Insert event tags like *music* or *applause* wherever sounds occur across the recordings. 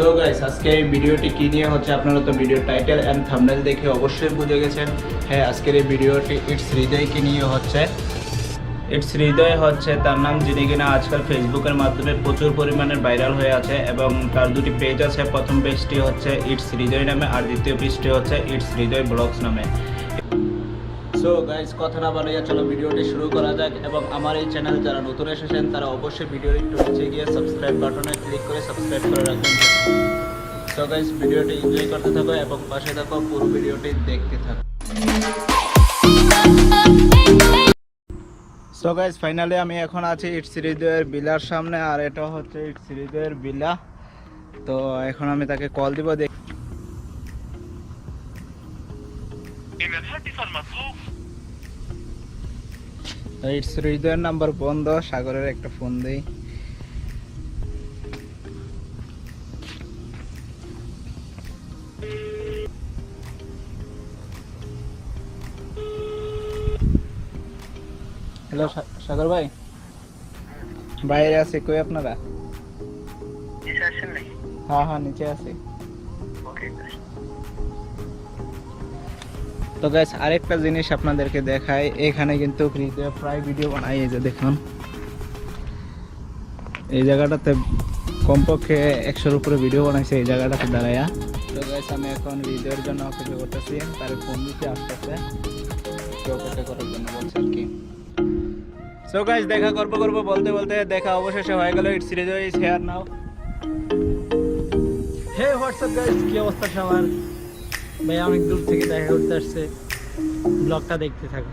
So guys আজকে এই ভিডিওটি কী নিয়ে হচ্ছে আপনারা তো ভিডিও টাইটেল অ্যান্ড থাম্বনেল দেখে অবশ্যই বুঝে গেছেন। হ্যাঁ আজকের এই ভিডিওটি ইটস হৃদয়কে নিয়ে হচ্ছে। ইটস হৃদয় হচ্ছে, তার নাম যিনি কিনা আজকাল ফেসবুকের মাধ্যমে প্রচুর পরিমাণে ভাইরাল হয়ে আছে এবং তার দুটি পেজ আছে। প্রথম পেজটি হচ্ছে ইটস হৃদয় নামে আর দ্বিতীয় পেজটি হচ্ছে ইটস হৃদয় ব্লগস নামে। সো গাইস কথা না বাড়িয়ে চলো ভিডিওটি শুরু করা যাক এবং আমার এই চ্যানেল যারা নতুন এসেছেন, তারা অবশ্যই ভিডিওর একটু নিচে গিয়ে সাবস্ক্রাইব বাটনে ক্লিক করে সাবস্ক্রাইব করে রাখবেন। তো গাইজ ভিডিওটি এনজয় করতে থাকো এবং পাশে থাকো, পুরো ভিডিওটি দেখতে থাকো। সো গাইজ ফাইনালি আমি এখন আছি ইট সিরিজের বিলার সামনে, আর এটা হচ্ছে ইট সিরিজের বিলা তো এখন আমি তাকে কল দিব, দেখ ইট সিরিজের নাম্বার বন্ধ, সাগরের একটা ফোন দিই। হ্যালো সাগর ভাই। বাইরে আছে কই আপনারা? হ্যাঁ হ্যাঁ নিচে আছে। তো গাইস আরেকটা জিনিস আপনাদেরকে দেখাই। এখানে কিন্তু হৃদয় প্রায় ভিডিও বানাই এই যে দেখুন। এই জায়গাটাতে কমপক্ষে একশোর উপরে ভিডিও বানাইছে এই জায়গাটাতে দাঁড়ায়া। তো গাইস আমি এখন হৃদয়ের জন্য অপেক্ষা করতেছি। তার ফোন দিতে আসতেছে। অপেক্ষা করার জন্য বলছে আর কি। সো গাইস দেখা করব করব বলতে বলতে দেখা অবশেষে হয়ে গেল it's Hriday is here now hey WhatsApp guys কি অবস্থা সবার? ভাই অনেক দূর থেকে দেখা করতে আসছে। ব্লগটা দেখতে থাকো।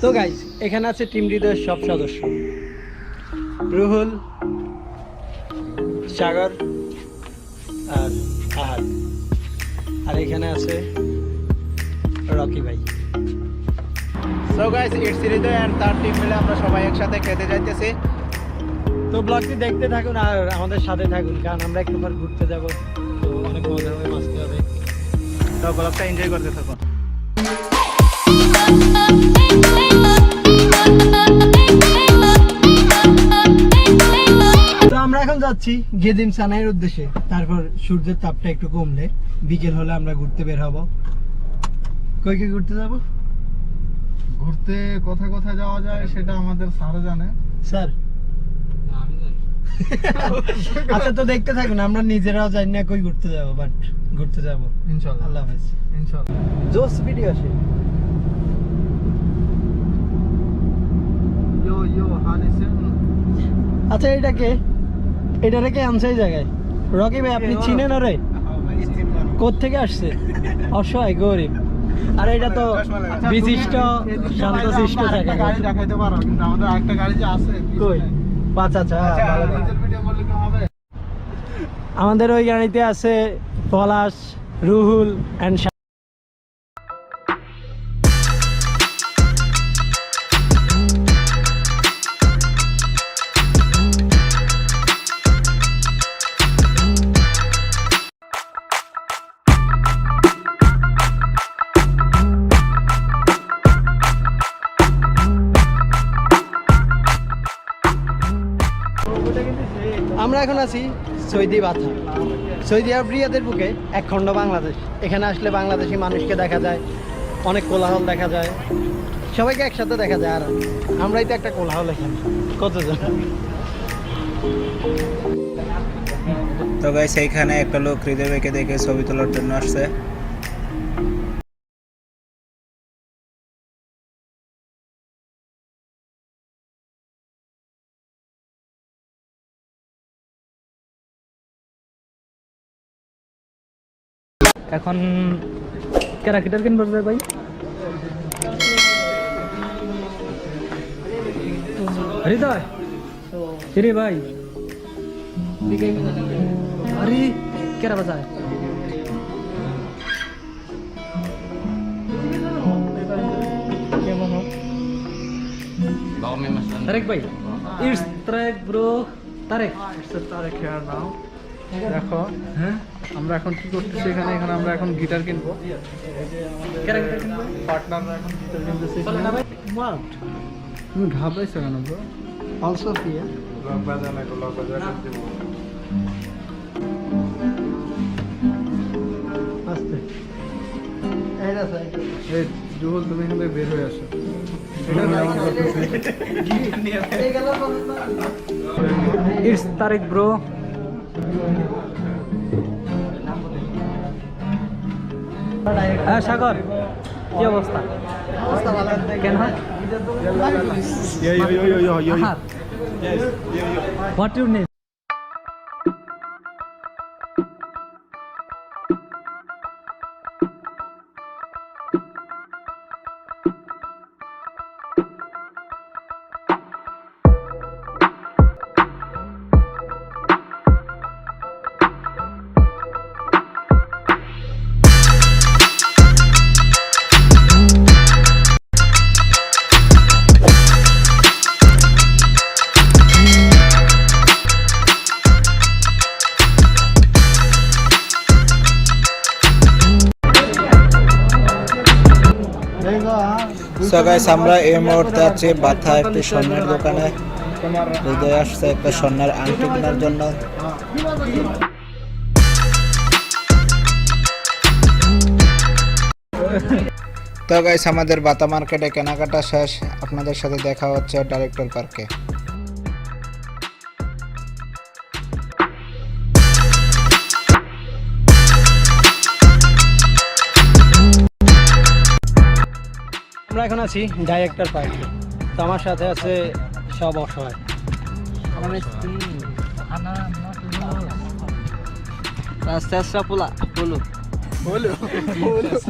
তো গাইস এখানে আছে টিম হৃদয়ের সব সদস্য। রুহুল সাগর আর আহাদ। আর এখানে আছে রকি ভাই। সো গাইস ইটস তার টিম মিলে আমরা সবাই একসাথে খেতে যাইতেছি। তো ব্লগটি দেখতে থাকুন আর আমাদের সাথে থাকুন, কারণ আমরা একটু পর ঘুরতে তো অনেক মজা হবে হবে। তো ব্লগটা এনজয় করতে থাকুন। আমরা এখন যাচ্ছি গেদিম সানাইয়ের উদ্দেশ্যে। তারপর সূর্যের তাপটা একটু কমলে, বিকেল হলে আমরা ঘুরতে বের হব। কই কই ঘুরতে যাব? ঘুরতে কোথায় কোথায় যাওয়া যায় সেটা আমাদের স্যার। জানে স্যার *laughs* আচ্ছা তো দেখতে থাকুন আমরা নিজেরাও জানি না কই ঘুরতে যাব বাট ঘুরতে যাব। ইনশাল্লাহ। আল্লাহ হাফেজ। ইনশাল্লাহ। জোস ভিডিও আছে ইয়ো ইয়ো হানিসেন আচ্ছা এটাকে এটা রেখে আনছে এই জায়গায়। রকি ভাই আপনি চিনেন ওরে কোত্থেকে আসছে? অসহায় গরিব। আর এটা তো বিশিষ্ট শান্তশিষ্ট থাকে জায়গা। গাড়ি দেখাইতে পারো কিন্তু আমাদের একটা গাড়ি যে আছে কই? পাঁচ আচ্ছা কি হবে? আমাদের ওই গাড়িতে আছে পলাশ রুহুল অ্যান্ড এখন আছি সৌদি বাথা। সৌদি আরবিয়াদের বুকে এক খণ্ড বাংলাদেশ। এখানে আসলে বাংলাদেশি মানুষকে দেখা যায়, অনেক কোলাহল দেখা যায়, সবাইকে একসাথে দেখা যায় আর আমরাই তো একটা কোলাহল এখানে, কতজন? তো সেইখানে একটা লোক হৃদয় দেখে ছবি তোলার জন্য আসছে। এখন ক্যারাক্টার কেন বলবে ভাই? হৃদয় রে ভাই? আরে কেরা বাজায়? তারেক ভাই it's Tarek bro Tarek. Tarek here now দেখো। হ্যাঁ? আমরা এখন কি করতেছি এখানে? এখানে আমরা এখন গিটার কিনবো। পার্টনাররা এখন গিটার কিনতেছি চলে না ভাই হোয়াট তুমি ঘাবড়াইছো কেন ব্রো অলসো ফিয়ার লক বাজা না লক বাজা করতে আস্তে। এইটা সাইকেল এই জুহুল তুমি এখান বের হয়ে আসো। ইটস তারিক ব্রো হ্যাঁ সাগর কি অবস্থা? কেন? What your name so guys আমরা এই মুহূর্তে আছি বাথা একটি স্বর্ণের দোকানে। হৃদয় আসছে একটা স্বর্ণের আংটি কেনার জন্য। তো গাইস আমাদের বাতা মার্কেটে কেনাকাটা শেষ। আপনাদের সাথে দেখা হচ্ছে ডাইরেক্টর পার্কে আমরা এখন আছি ডাইরেক্টর পার্কে। তো আমার সাথে আছে সব অসহায়।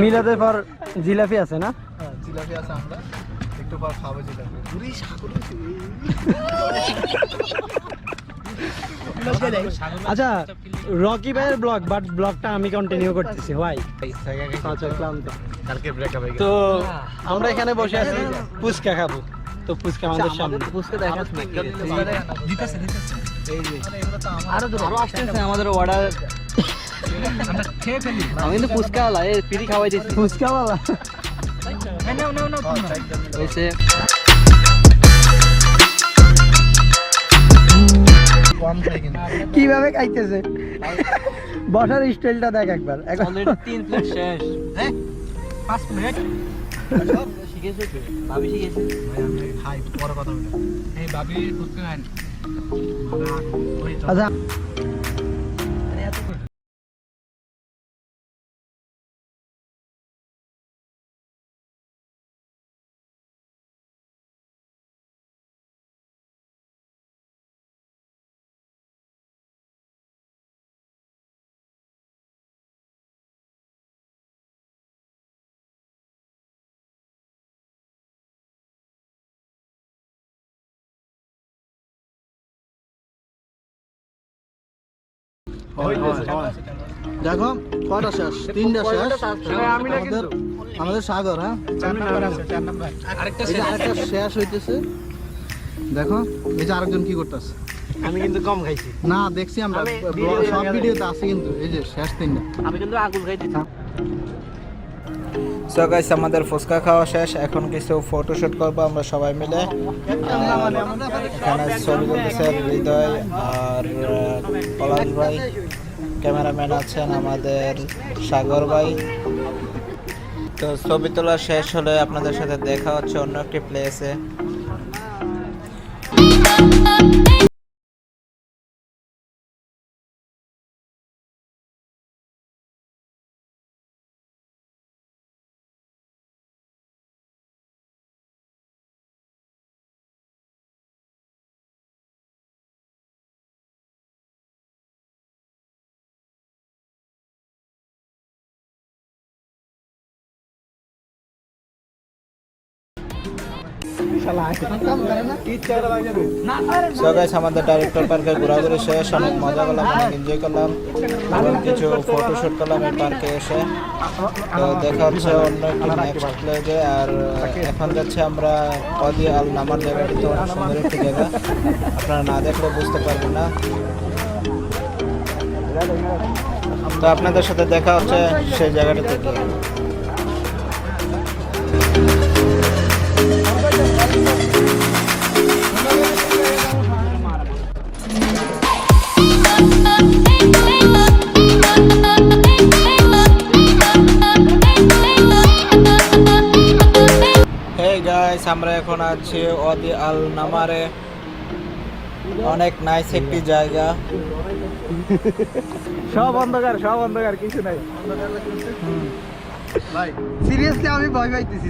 মিলাদের পর জিলাপি আছে না? জিলাপি আছে আমরা। একটু পর খাব জিলাপি। *laughs* আচ্ছা রকি ভাইয়ের ব্লগ বাট ব্লগটা আমি কন্টিনিউ করতেছি হোয়াই আচ্ছা ক্লান্ত। হয়ে তো আমরা এখানে বসে আছি ফুচকা খাব। তো ফুচকা আমাদের সামনে। আমাদের অর্ডার আমি কিন্তু ফুচকা আলা এ ফ্রি খাওয়াই দিচ্ছি ফুচকা বাবা হয়েছে। কম খাই কিন্তু। কীভাবে খাইতেছে? বসার স্টাইলটা দেখ একবার। একবার তিন প্লেট শেষ। হ্যাঁ? পাঁচ প্লেট শিখেছে ভাবি শিখেছে। খাই পরে কথা বলি এই ভাবি ফুচকা খান আচ্ছা। দেখো কটা শেষ? তিনটা শেষ? আমাদের আমাদের সাগর হ্যাঁ? আরেকটা এই যে আরেকটা শেষ হইতেছে। দেখো এই যে আরেকজন কি করতেছে? আমি কিন্তু কম খাইছি। না দেখছি আমরা। সব ভিডিওতে আছে কিন্তু। এই যে শেষ তিনটা। আমি কিন্তু আগুন খাই দিচ্ছি সো গাইস আমাদের ফুচকা খাওয়া শেষ। এখন কিছু ফটোশুট করব আমরা সবাই মিলে। এখানে ছবি তুলতেছে হৃদয় আর পলাশ ভাই। ক্যামেরাম্যান আছেন আমাদের সাগর ভাই। তো ছবি তোলা শেষ হলে আপনাদের সাথে দেখা হচ্ছে অন্য একটি প্লেসে সো গাইস আমাদের ডাইরেক্টর পার্কে ঘোরাঘুরি শেষ অনেক মজা করলাম, অনেক এনজয় করলাম, এবং কিছু ফটোশুট করলাম এই পার্কে এসে। তো দেখা হচ্ছে অন্য একটি নেক্সট প্লেজে আর এখন যাচ্ছে আমরা অদি আল নামার জায়গাটি তো অনেক সুন্দর একটি জায়গা। আপনারা না দেখলে বুঝতে পারবেন না। তো আপনাদের সাথে দেখা হচ্ছে সেই জায়গাটা থেকে। আমরা এখন আছি ওয়াদি আল নামারে। অনেক নাইস একটি জায়গা। সব অন্ধকার সব অন্ধকার কিছু নাই। ভাই সিরিয়াসলি আমি ভয় পাইতেছি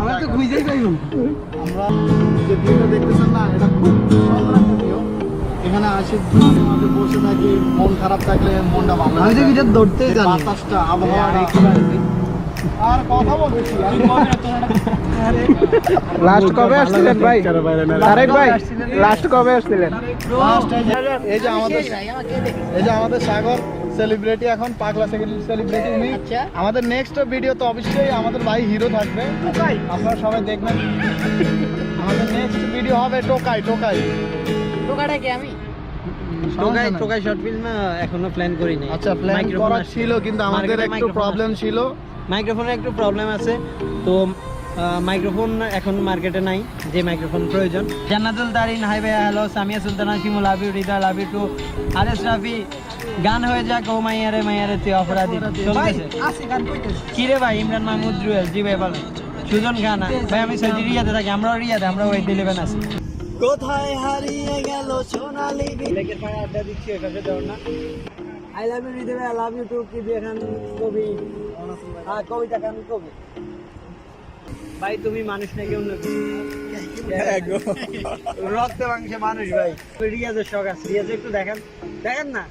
আমরা তো খুঁজেই পাইব আমরা যে ভিউটা দেখতেছেন না এটা খুব এখানে আসি আমাদের বসে থাকি মন খারাপ থাকলে মনটা ভালো আমি তো। ধরতেই এই জানি বাতাসটা আবহাওয়া আর কথা বলতেছি লাস্ট কবে আসছিলেন ভাই? তারেক ভাই লাস্ট কবে আসছিলেন? এই যে আমাদের এই যে আমাদের সাগর সেলিব্রিটি এখন পাগলা সেলিব্রিটি উনি। আমাদের নেক্সট ভিডিও তো অবশ্যই আমাদের ভাই হিরো থাকবে। আপনারা সবাই দেখবেন। আমাদের নেক্সট ভিডিও হবে টোকাই টোকাই। টোকাই টোকাই শর্ট ফিল্ম এখনও প্ল্যান করি নাই আচ্ছা প্ল্যান করা ছিল কিন্তু আমাদের একটু প্রবলেম ছিল। মাইক্রোফোনের একটু প্রবলেম আছে। তো মাইক্রোফোন এখন মার্কেটে নাই যে মাইক্রোফোন প্রয়োজন। জান্নাতুল তারিন হাই ভাই hello Samia Sultana Shimu love you Rida love you too আরেস Rafi. গান হয়ে যাক ও মাইয়ারে মাইয়ারে তুই অপরাধী। চলতেছে কি রে ভাই ইমরান মাহমুদ জুয়েল জি ভাই বলেন সুজন খান ভাই আমি সৌদি রিয়াতে থাকি আমরাও রিয়াতে আমরা ওই ইলেভেন আছি। কোথায় হারিয়ে গেল সোনালি লেকের পাড়ে আড্ডা দিচ্ছি এখানে দেওয়ার না। I love you Hriday I love you too কি খান কবি? হ্যাঁ কবিতা খান কবি। ভাই তুমি মানুষ নাকি অন্য রক্ত মাংসে মানুষ ভাই। রিয়াজের শখ আছে। রিয়াজ একটু দেখেন। দেখেন না?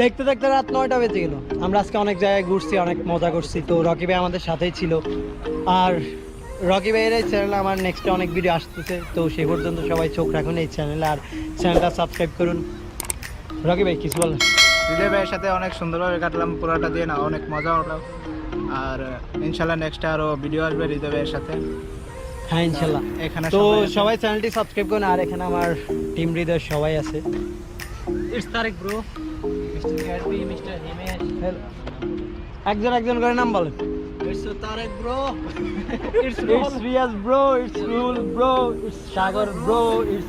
দেখতে দেখতে রাত নয়টা বেজে গেল। আমরা আজকে অনেক জায়গায় ঘুরছি অনেক মজা করছি। তো রকি ভাই আমাদের সাথেই ছিল। আর রকি ভাইয়ের এই চ্যানেলে আমার নেক্সটে অনেক ভিডিও আসতেছে তো সেই পর্যন্ত সবাই চোখ রাখুন এই চ্যানেলে আর চ্যানেলটা সাবস্ক্রাইব করুন। রকি ভাই কিছু বলেন? বিজয় ভাইয়ের সাথে অনেক সুন্দরভাবে কাটলাম পুরোটা দিয়ে না অনেক মজা হলো। আর ইনশাল্লাহ নেক্সট আরও ভিডিও আসবে হৃদয় ভাইয়ের সাথে। হ্যাঁ ইনশাল্লাহ এখানে তো সবাই চ্যানেলটি সাবস্ক্রাইব করুন আর এখানে আমার টিম লিডার সবাই আছে। It's Tarek bro mister Gadby mister Himesh একজন একজন করে নাম বলেন। It's Riaz *laughs* bro. It's bro. It's bro. It's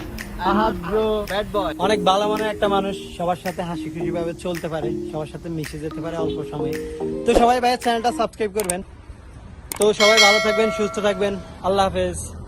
Ahad bro bad boy অনেক ভালো মনের একটা মানুষ। সবার সাথে হাসি খুশি ভাবে চলতে পারে। সবার সাথে মিশে যেতে পারে অল্প সময়ে। তো সবাই ভাইয়ের চ্যানেলটা সাবস্ক্রাইব করবেন। তো সবাই ভালো থাকবেন সুস্থ থাকবেন। আল্লাহ হাফেজ।